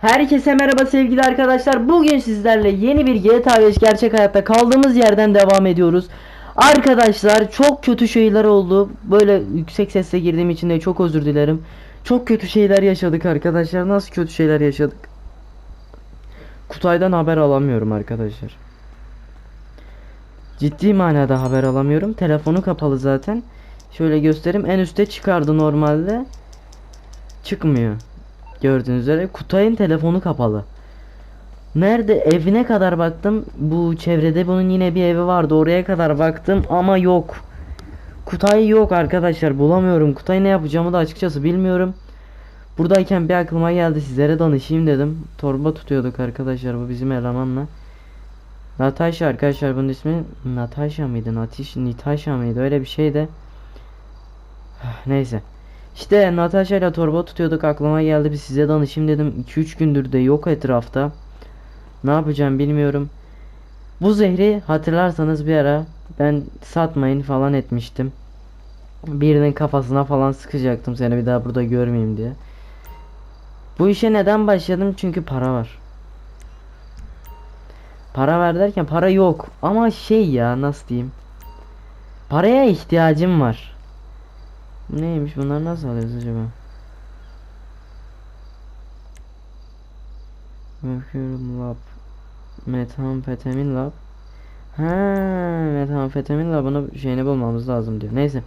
Herkese merhaba sevgili arkadaşlar. Bugün sizlerle yeni bir GTA 5 gerçek hayatta kaldığımız yerden devam ediyoruz. Arkadaşlar çok kötü şeyler oldu. Böyle yüksek sesle girdiğim için de çok özür dilerim. Çok kötü şeyler yaşadık arkadaşlar. Nasıl kötü şeyler yaşadık? Kutay'dan haber alamıyorum arkadaşlar. Ciddi manada haber alamıyorum. Telefonu kapalı zaten. Şöyle göstereyim. En üste çıkardı normalde. Çıkmıyor. Gördüğünüz üzere Kutay'ın telefonu kapalı. Nerede evine kadar baktım. Bu çevrede bunun yine bir evi vardı. Oraya kadar baktım ama yok. Kutay yok arkadaşlar. Bulamıyorum. Kutay ne yapacağımı da açıkçası bilmiyorum. Buradayken bir aklıma geldi sizlere danışayım dedim. Torba tutuyorduk arkadaşlar bu bizim elemanla. Natasha arkadaşlar bunun ismi Natasha mıydı? Natiş, Nitasha mıydı? Öyle bir şeydi. Neyse. İşte Natasha ile torba tutuyorduk aklıma geldi bir size danışayım dedim. 2-3 gündür de yok etrafta. Ne yapacağım bilmiyorum. Bu zehri hatırlarsanız bir ara ben satmayın falan etmiştim. Birinin kafasına falan sıkacaktım seni bir daha burada görmeyeyim diye. Bu işe neden başladım? Çünkü para var. Para ver derken para yok. Ama şey ya nasıl diyeyim? Paraya ihtiyacım var Neymiş bunlar nasıl alıyoruz acaba? Bakıyorum lab. Metamfetamin lab. Ha, metamfetamin labını şeyini bulmamız lazım diyor. Neyse.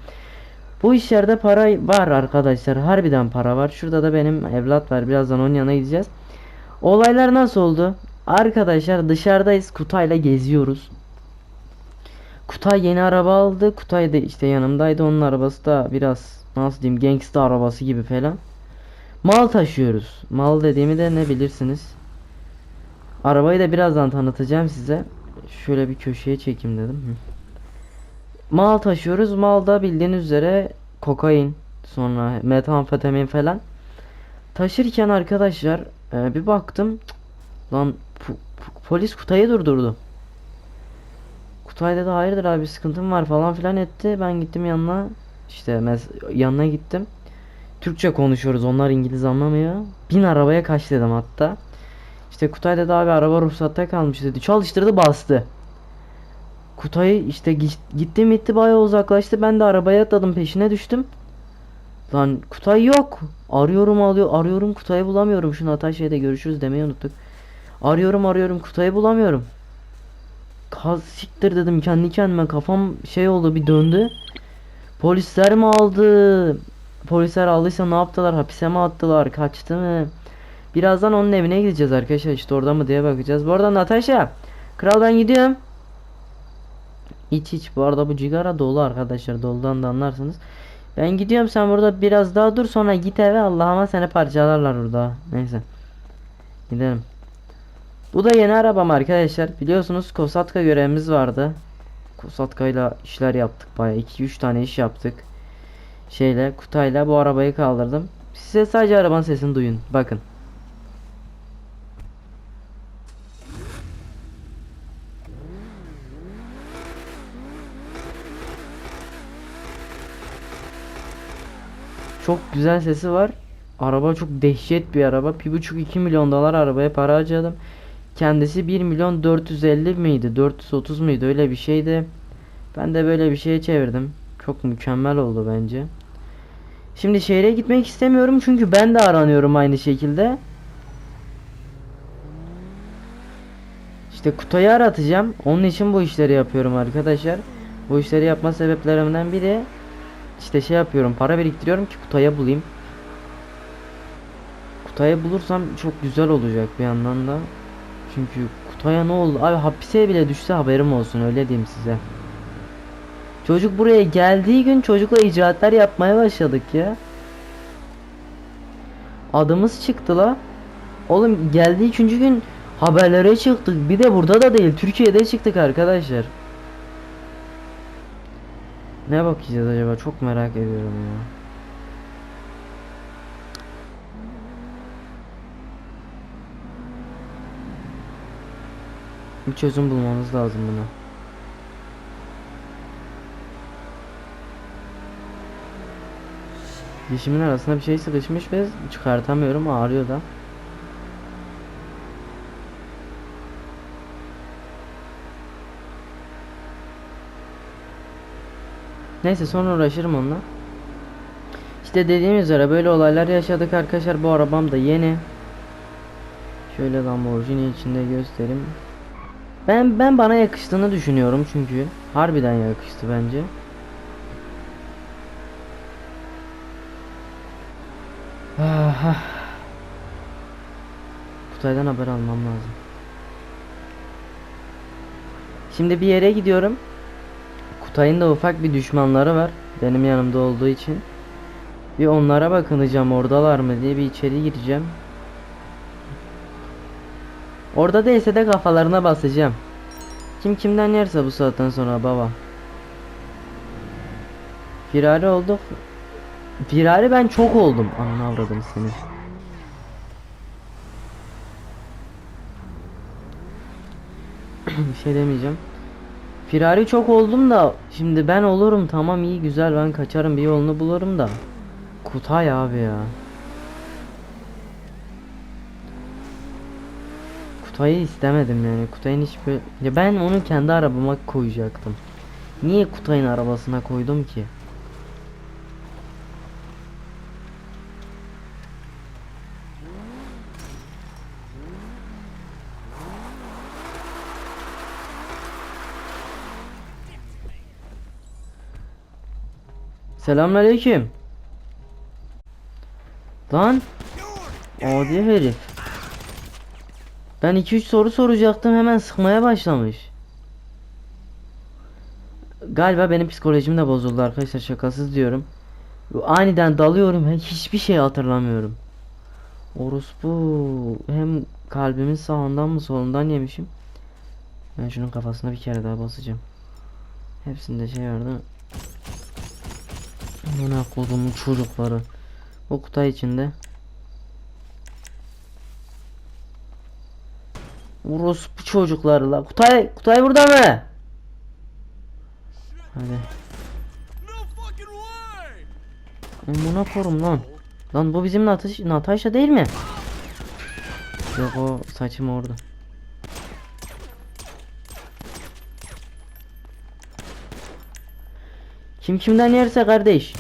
Bu işlerde para var arkadaşlar. Harbiden para var. Şurada da benim evlat var. Birazdan onun yanına gideceğiz. Olaylar nasıl oldu? Arkadaşlar dışarıdayız. Kutayla geziyoruz. Kutay yeni araba aldı. Kutay da işte yanımdaydı. Onun arabası da biraz nasıl diyeyim gangsta arabası gibi falan. Mal taşıyoruz. Mal dediğimi de ne bilirsiniz. Arabayı da birazdan tanıtacağım size. Şöyle bir köşeye çekeyim dedim. Mal taşıyoruz. Mal da bildiğiniz üzere kokain, sonra metamfetamin falan. Taşırken arkadaşlar e, bir baktım lan polis Kutay'ı durdurdu. Kutay dedi hayırdır abi sıkıntım var falan filan etti. Ben gittim yanına. İşte yanına gittim. Türkçe konuşuyoruz. Onlar İngiliz anlamıyor. Bin arabaya kaç dedim hatta. İşte Kutay dedi abi araba ruhsatta kalmış dedi. Çalıştırdı bastı. Kutay işte gi- gitti gitti bayağı uzaklaştı. Ben de arabaya atladım peşine düştüm. Lan Kutay yok. Arıyorum alıyor arıyorum Kutay'ı bulamıyorum. Şu Natasha'ya da görüşürüz demeyi unuttuk. Arıyorum arıyorum Kutay'ı bulamıyorum. Kaz siktir dedim kendi kendime kafam şey oldu bir döndü. Polisler mi aldı? Polisler aldıysa ne yaptılar? Hapise mi attılar? Kaçtı mı? Birazdan onun evine gideceğiz arkadaşlar. İşte orada mı diye bakacağız. Bu arada Natasha. Kral ben gidiyorum. İç iç. Bu arada bu cigara dolu arkadaşlar. Doludan da anlarsınız. Ben gidiyorum sen burada biraz daha dur sonra git eve Allah'ıma seni parçalarlar burada. Neyse. Gidelim. Bu da yeni arabam arkadaşlar. Biliyorsunuz Kosatka görevimiz vardı. Kosatka'yla işler yaptık baya 2-3 tane iş yaptık. Şeyle Kutay'la bu arabayı kaldırdım. Size sadece arabanın sesini duyun. Bakın. Çok güzel sesi var. Araba çok dehşet bir araba. 1,5-2 milyon dolar arabaya para harcadım. Kendisi 1 milyon 450 miydi? 430 muydu? Öyle bir şeydi. Ben de böyle bir şeye çevirdim. Çok mükemmel oldu bence. Şimdi şehre gitmek istemiyorum çünkü ben de aranıyorum aynı şekilde. İşte Kutay'ı aratacağım. Onun için bu işleri yapıyorum arkadaşlar. Bu işleri yapma sebeplerimden biri işte şey yapıyorum. Para biriktiriyorum ki Kutay'ı bulayım. Kutay'ı bulursam çok güzel olacak bir yandan da. Çünkü Kutay'a ne oldu? Abi hapise bile düşse haberim olsun öyle diyeyim size. Çocuk buraya geldiği gün çocukla icraatlar yapmaya başladık ya. Adımız çıktı la. Oğlum geldiği üçüncü gün haberlere çıktık. Bir de burada da değil Türkiye'de çıktık arkadaşlar. Ne bakacağız acaba? Çok merak ediyorum ya. Bir çözüm bulmamız lazım buna. Dişimin arasına bir şey sıkışmış ve çıkartamıyorum ağrıyor da. Neyse sonra uğraşırım onunla. İşte dediğim üzere böyle olaylar yaşadık arkadaşlar. Bu arabam da yeni. Şöyle Lamborghini içinde göstereyim. Ben ben bana yakıştığını düşünüyorum çünkü harbiden yakıştı bence. Ah, ah. Kutay'dan haber almam lazım. Şimdi bir yere gidiyorum. Kutay'ın da ufak bir düşmanları var. Benim yanımda olduğu için. Bir onlara bakınacağım oradalar mı diye bir içeri gireceğim. Orada değilse de kafalarına basacağım. Kim kimden yerse bu saatten sonra baba. Firari olduk. Firari ben çok oldum. Ananı avradım seni. şey demeyeceğim. Firari çok oldum da şimdi ben olurum tamam iyi güzel ben kaçarım bir yolunu bulurum da. Kutay abi ya. Kutay'ı istemedim yani. Kutay'ın hiçbir... Ya ben onu kendi arabama koyacaktım. Niye Kutay'ın arabasına koydum ki? Selamünaleyküm. Lan. Adi herif. Ben 2-3 soru soracaktım hemen sıkmaya başlamış. Galiba benim psikolojim de bozuldu arkadaşlar şakasız diyorum. Aniden dalıyorum hiçbir şey hatırlamıyorum. Orospu hem kalbimin sağından mı solundan yemişim. Ben şunun kafasına bir kere daha basacağım. Hepsinde şey vardı. Amına kodumun çocukları. O kutu içinde. Orospu çocukları la. Kutay, Kutay burada mı? Hadi. Amına korum lan. Lan bu bizim Nataş Natasha değil mi? Yok o saçım orada. Kim kimden yerse kardeş.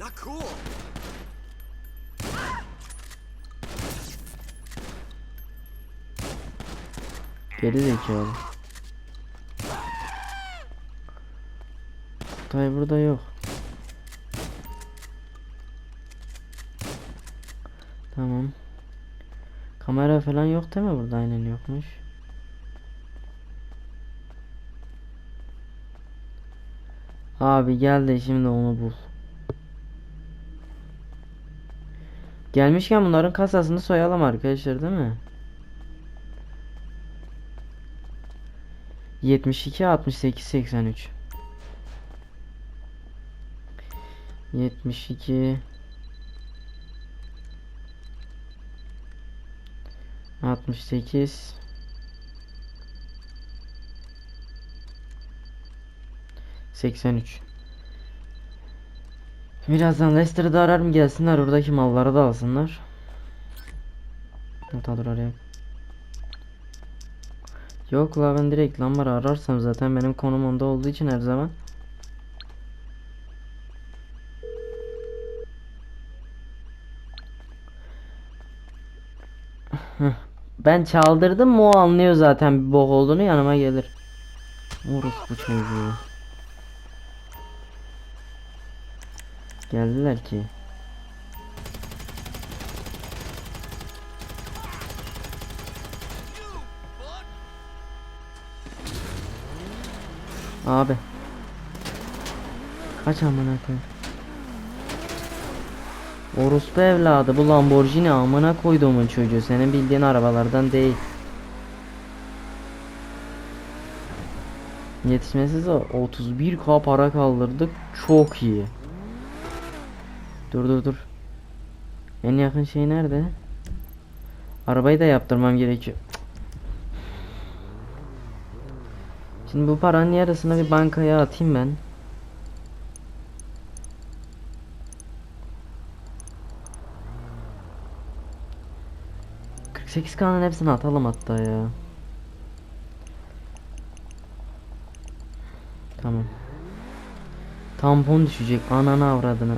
Not cool. Geri zekalı. Tay burada yok. Tamam. Kamera falan yok değil mi burada? Aynen yokmuş. Abi gel de şimdi onu bul. Gelmişken bunların kasasını soyalım arkadaşlar değil mi? 72 68 83 72 68 83 Birazdan Leicester'ı da ararım gelsinler oradaki malları da alsınlar. Not alır araya. Yok la ben direkt lambar ararsam zaten benim konum onda olduğu için her zaman. Ben çaldırdım mı o anlıyor zaten bir bok olduğunu yanıma gelir. Orospu çocuğu. Geldiler ki. Abi. Kaç amına koyayım. Orospu evladı bu Lamborghini amına koyduğumun çocuğu senin bildiğin arabalardan değil. Yetişmesiz o 31k para kaldırdık çok iyi. Dur dur dur. En yakın şey nerede? Arabayı da yaptırmam gerekiyor. Şimdi bu paranın yarısını bir bankaya atayım ben. ...48 kanın hepsini atalım hatta ya. Tamam. Tampon düşecek ananı avradını.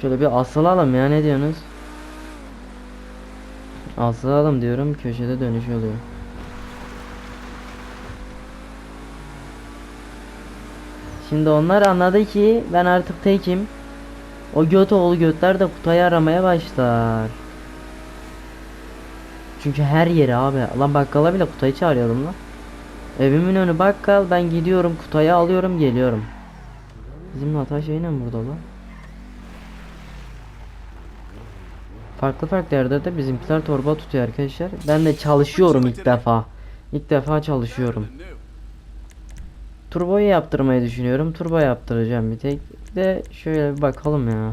Şöyle bir asılalım ya ne diyorsunuz? Asılalım diyorum köşede dönüş oluyor. Şimdi onlar anladı ki ben artık tekim. O göt oğlu götler de kutayı aramaya başlar. Çünkü her yeri abi. Lan bakkala bile kutayı çağırıyordum lan. Evimin önü bakkal ben gidiyorum kutayı alıyorum geliyorum. Bizim Natasha yine mi burada lan? Farklı farklı yerde de bizimkiler torba tutuyor arkadaşlar. Ben de çalışıyorum ilk defa. İlk defa çalışıyorum. Turboyu yaptırmayı düşünüyorum. Turbo yaptıracağım bir tek. De şöyle bir bakalım ya.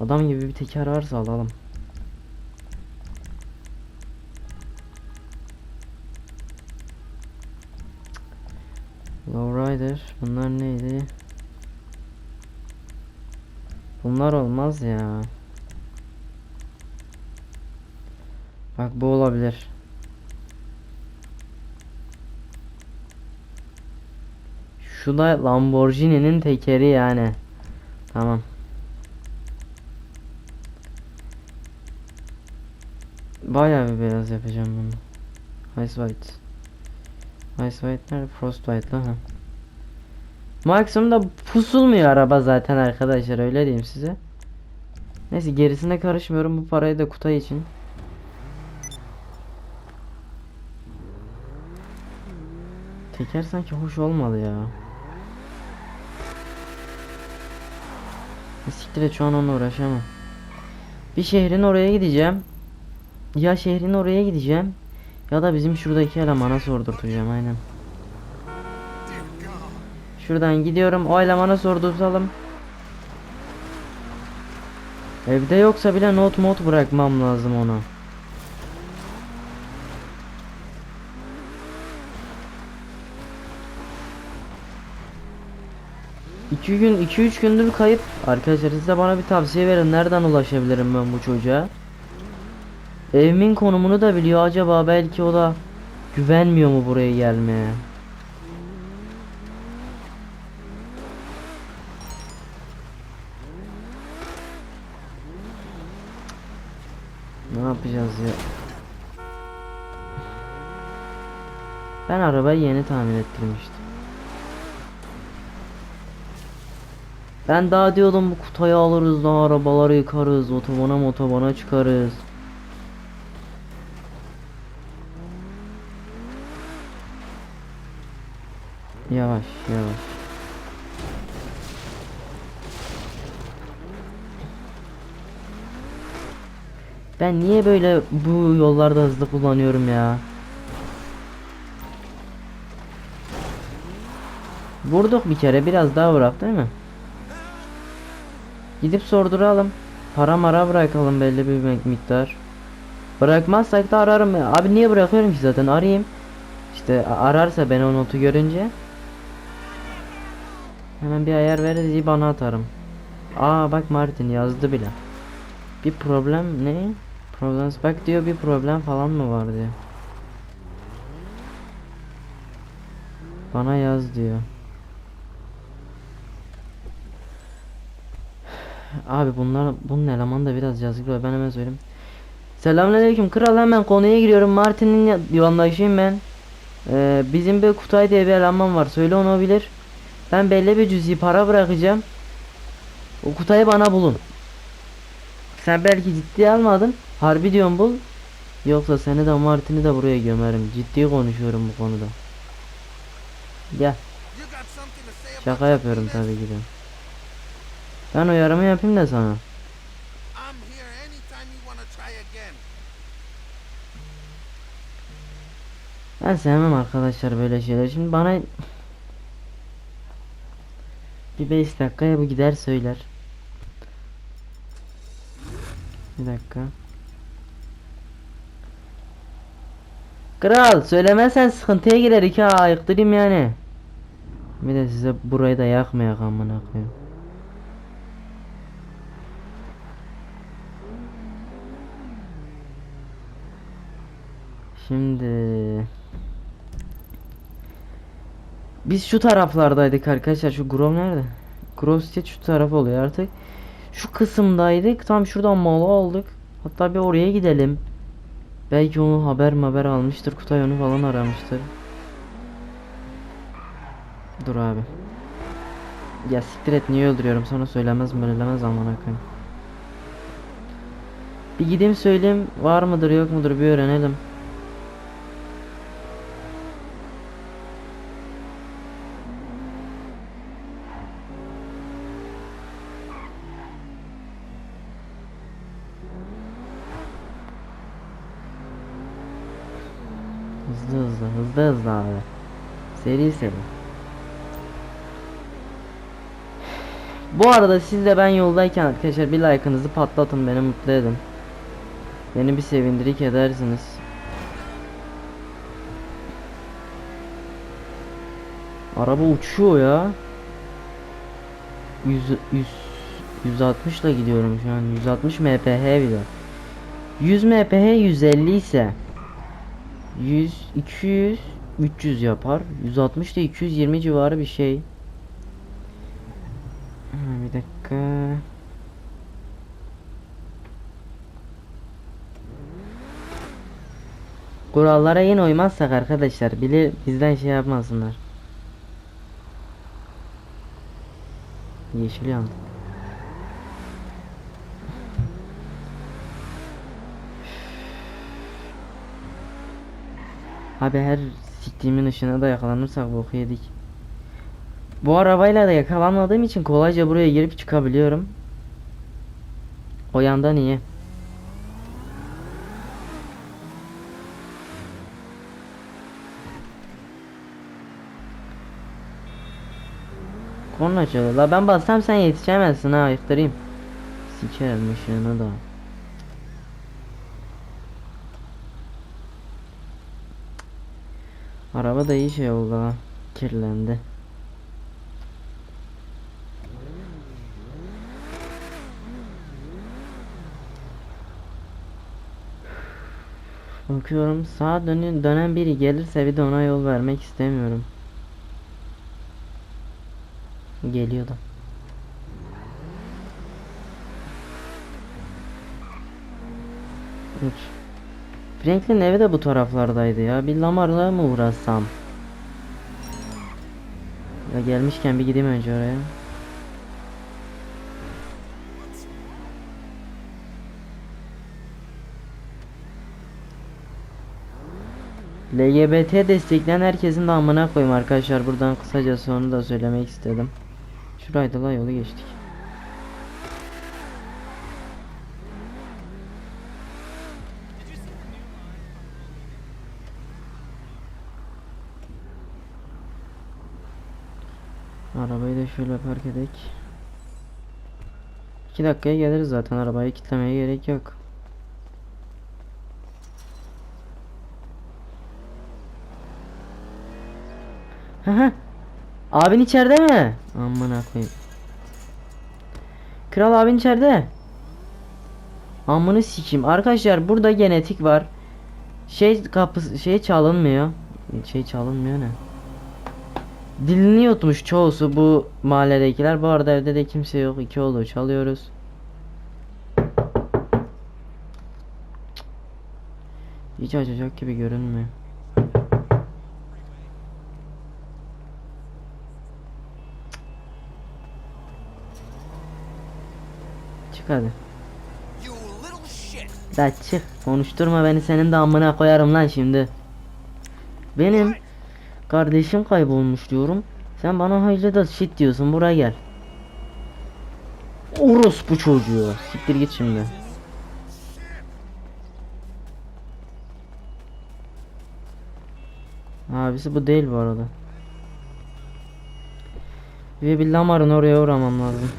Adam gibi bir teker varsa alalım. Lowrider. Bunlar neydi? Bunlar olmaz ya. Bak bu olabilir. Şu da Lamborghini'nin tekeri yani. Tamam. Bayağı bir beyaz yapacağım bunu. Ice White. Ice White nerede? Frost White lan. Maksimumda pusulmuyor araba zaten arkadaşlar öyle diyeyim size. Neyse gerisine karışmıyorum bu parayı da Kutay için. Teker sanki hoş olmadı ya. E, Siktir et şu an onunla uğraşamam. Bir şehrin oraya gideceğim. Ya şehrin oraya gideceğim. Ya da bizim şuradaki elemana sordurtacağım aynen. Şuradan gidiyorum o elemana sordurtalım. Evde yoksa bile not mod bırakmam lazım ona. İki gün, iki üç gündür kayıp. Arkadaşlar siz de bana bir tavsiye verin. Nereden ulaşabilirim ben bu çocuğa? Evimin konumunu da biliyor. Acaba belki o da güvenmiyor mu buraya gelmeye? Ne yapacağız ya? Ben arabayı yeni tamir ettirmiştim. Ben daha diyordum bu kutuyu alırız da arabaları yıkarız, otobana motobana çıkarız. Yavaş yavaş. Ben niye böyle bu yollarda hızlı kullanıyorum ya? Vurduk bir kere biraz daha bırak değil mi? Gidip sorduralım. Para mara bırakalım belli bir miktar. Bırakmazsak da ararım. Abi niye bırakıyorum ki zaten arayayım. İşte ararsa ben o notu görünce. Hemen bir ayar veririz bana atarım. Aa bak Martin yazdı bile. Bir problem ne? Problem bak diyor bir problem falan mı var diyor. Bana yaz diyor. Abi bunlar bunun elemanı da biraz var ben hemen söyleyeyim. Selamünaleyküm kral hemen konuya giriyorum Martin'in ya- yoldaşıyım ben. Ee, bizim bir Kutay diye bir eleman var söyle onu bilir. Ben belli bir cüzi para bırakacağım. O Kutay'ı bana bulun. Sen belki ciddiye almadın. Harbi diyorum bul. Yoksa seni de Martin'i de buraya gömerim. Ciddi konuşuyorum bu konuda. Gel. Şaka yapıyorum tabii ki de. Ben uyarımı yapayım da sana. Ben sevmem arkadaşlar böyle şeyler. Şimdi bana bir 5 dakikaya bu gider söyler. Bir dakika. Kral söylemezsen sıkıntıya girer iki ayıktırayım yani. Bir de size burayı da yakmayak amına koyayım. Şimdi Biz şu taraflardaydık arkadaşlar. Şu Grove nerede? Grove State şu taraf oluyor artık. Şu kısımdaydık. Tam şuradan malı aldık. Hatta bir oraya gidelim. Belki onu haber haber almıştır. Kutay onu falan aramıştır. Dur abi. Ya siktir et niye öldürüyorum sana söylemez söylemez aman akım. Bir gideyim söyleyeyim var mıdır yok mudur bir öğrenelim. Hızlı hızlı hızlı abi. Seri seri. Bu arada siz de ben yoldayken arkadaşlar bir like'ınızı patlatın beni mutlu edin. Beni bir sevindirik edersiniz. Araba uçuyor ya. 100 100 160 ile gidiyorum şu an. 160 mph bile. 100 mph 150 ise 100 200 300 yapar. 160 da 220 civarı bir şey. Bir dakika. Kurallara yine uymazsak arkadaşlar bile bizden şey yapmasınlar. Yeşil yandı. Abi her siktiğimin ışığına da yakalanırsak boku yedik. Bu arabayla da yakalanmadığım için kolayca buraya girip çıkabiliyorum. O yandan iyi. Korna çalıyor. La ben bassam sen yetişemezsin ha ayıktırayım. Sikerim ışığını da. Araba da iyi şey oldu ha. Kirlendi. Bakıyorum sağa dönün dönen biri gelirse bir de ona yol vermek istemiyorum. Geliyordu. Uç. Franklin evi de bu taraflardaydı ya. Bir Lamar'la mı uğraşsam? Ya gelmişken bir gideyim önce oraya. LGBT destekleyen herkesin de amına koyayım arkadaşlar. Buradan kısacası onu da söylemek istedim. Şuraydı la yolu geçtik. Arabayı da şöyle park edek. 2 dakikaya geliriz zaten arabayı kilitlemeye gerek yok. Haha. Abin içeride mi? Amına koyayım. Kral abin içeride. Amını sikeyim. Arkadaşlar burada genetik var. Şey kapısı şey çalınmıyor. Şey çalınmıyor ne? Dilini yutmuş çoğusu bu mahalledekiler. Bu arada evde de kimse yok. İki oldu çalıyoruz. Hiç açacak gibi görünmüyor. Çık hadi. Da çık. Konuşturma beni senin de amına koyarım lan şimdi. Benim kardeşim kaybolmuş diyorum. Sen bana hayırlı da shit diyorsun. Buraya gel. Orospu çocuğu. Siktir git şimdi. Abisi bu değil bu arada. Ve bir Lamar'ın oraya uğramam lazım.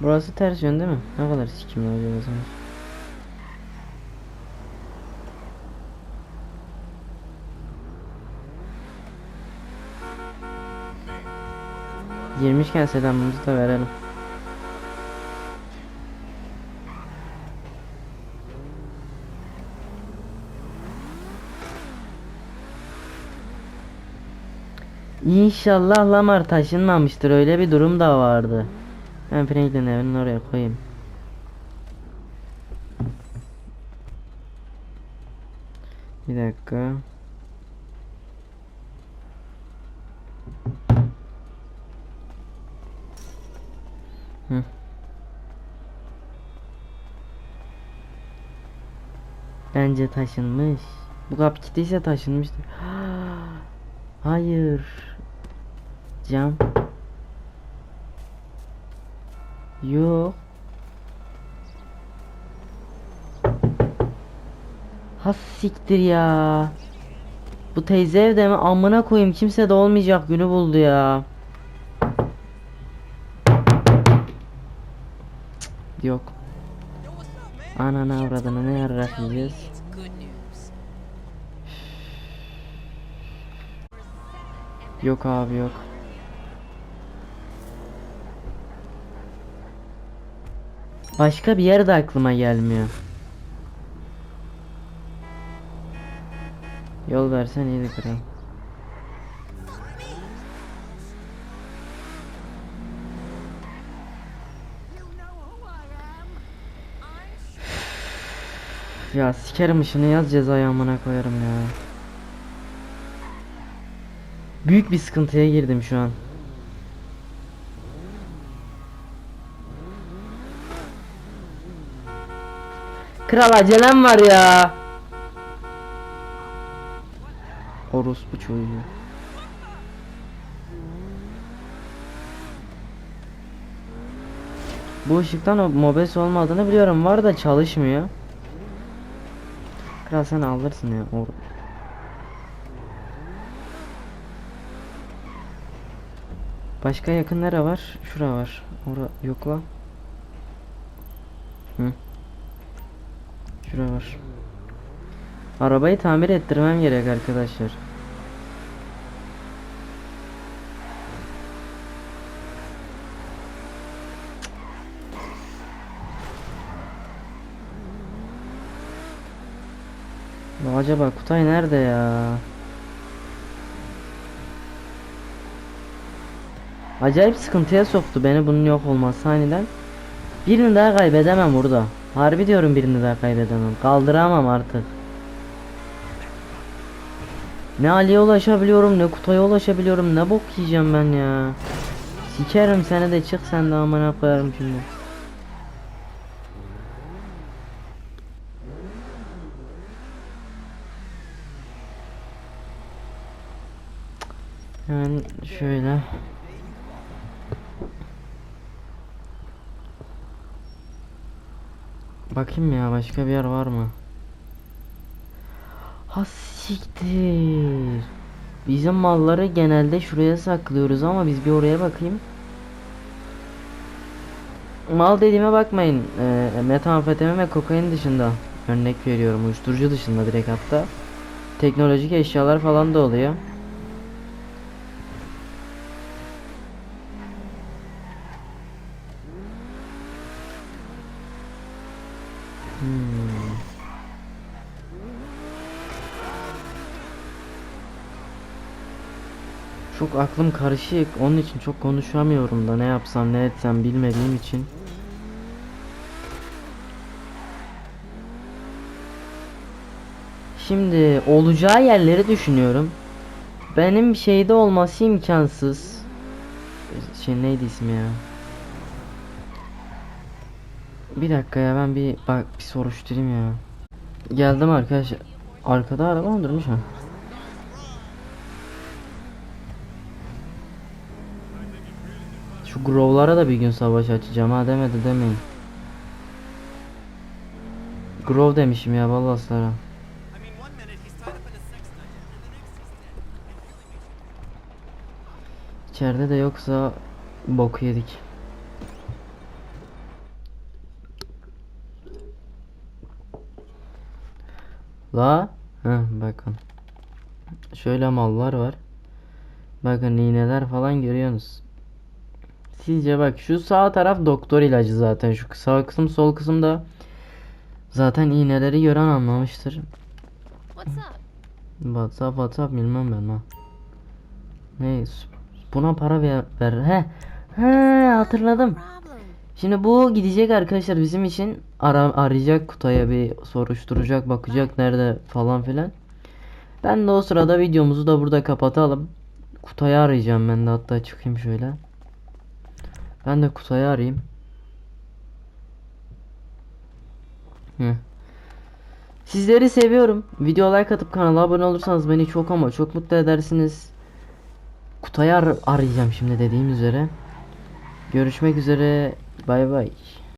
Burası ters yön değil mi? Ne kadar sikimli acaba sanki. Girmişken selamımızı da verelim. İnşallah Lamar taşınmamıştır öyle bir durum da vardı. Ben Franklin evini oraya koyayım. Bir dakika. Bence taşınmış. Bu kapı kilitliyse taşınmıştır. Hayır. Cam. Yok. Ha siktir ya. Bu teyze evde mi? Amına koyayım kimse de olmayacak günü buldu ya. Cık, Yok. Anana avradını ne yarrak yiyeceğiz? Yok abi yok. Başka bir yer de aklıma gelmiyor. Yol versen iyiydi kral. Ya sikerim işini yaz cezayı amına koyarım ya. Büyük bir sıkıntıya girdim şu an. Kral acelem var ya. Orospu çocuğu. Bu ışıktan o mobes olmadığını biliyorum var da çalışmıyor. Kral sen alırsın ya. Or Başka yakın nere var? Şura var. Ora yok lan. Hı. Şura var. Arabayı tamir ettirmem gerek arkadaşlar. Acaba Kutay nerede ya? Acayip sıkıntıya soktu beni bunun yok olması aniden. Birini daha kaybedemem burada. Harbi diyorum birini daha kaybedemem. Kaldıramam artık. Ne Ali'ye ulaşabiliyorum ne Kutay'a ulaşabiliyorum ne bok yiyeceğim ben ya. Sikerim seni de çık sen de amına koyarım şimdi. Yani şöyle. Bakayım ya başka bir yer var mı? Ha siktir. Bizim malları genelde şuraya saklıyoruz ama biz bir oraya bakayım. Mal dediğime bakmayın. Ee, metamfetamin ve kokain dışında örnek veriyorum. Uyuşturucu dışında direkt hatta. Teknolojik eşyalar falan da oluyor. Aklım karışık. Onun için çok konuşamıyorum da ne yapsam ne etsem bilmediğim için. Şimdi olacağı yerleri düşünüyorum. Benim şeyde olması imkansız. Şey neydi ismi ya? Bir dakika ya ben bir bak bir soruşturayım ya. Geldim arkadaşlar. Arkada araba mı durmuş ha? Şu Grove'lara da bir gün savaş açacağım ha demedi demeyin. Grove demişim ya ballaslara. I mean, one minute he's tied up in a sex dungeon, and the next he's dead. İçeride de yoksa bok yedik. La, Heh, bakın. Şöyle mallar var. Bakın iğneler falan görüyorsunuz. Sizce bak şu sağ taraf doktor ilacı zaten. Şu sağ kısım sol kısım da zaten iğneleri gören anlamıştır. What's up? WhatsApp WhatsApp bilmem ben ha. Ne? Buna para ver. ver. He. He hatırladım. Şimdi bu gidecek arkadaşlar bizim için ara, arayacak Kutay'a bir soruşturacak bakacak nerede falan filan. Ben de o sırada videomuzu da burada kapatalım. Kutay'ı arayacağım ben de hatta çıkayım şöyle. Ben de Kutay'ı arayayım. Hı. Sizleri seviyorum. Video like atıp kanala abone olursanız beni çok ama çok mutlu edersiniz. Kutay'ı ar- arayacağım şimdi dediğim üzere. Görüşmek üzere. Bay bay.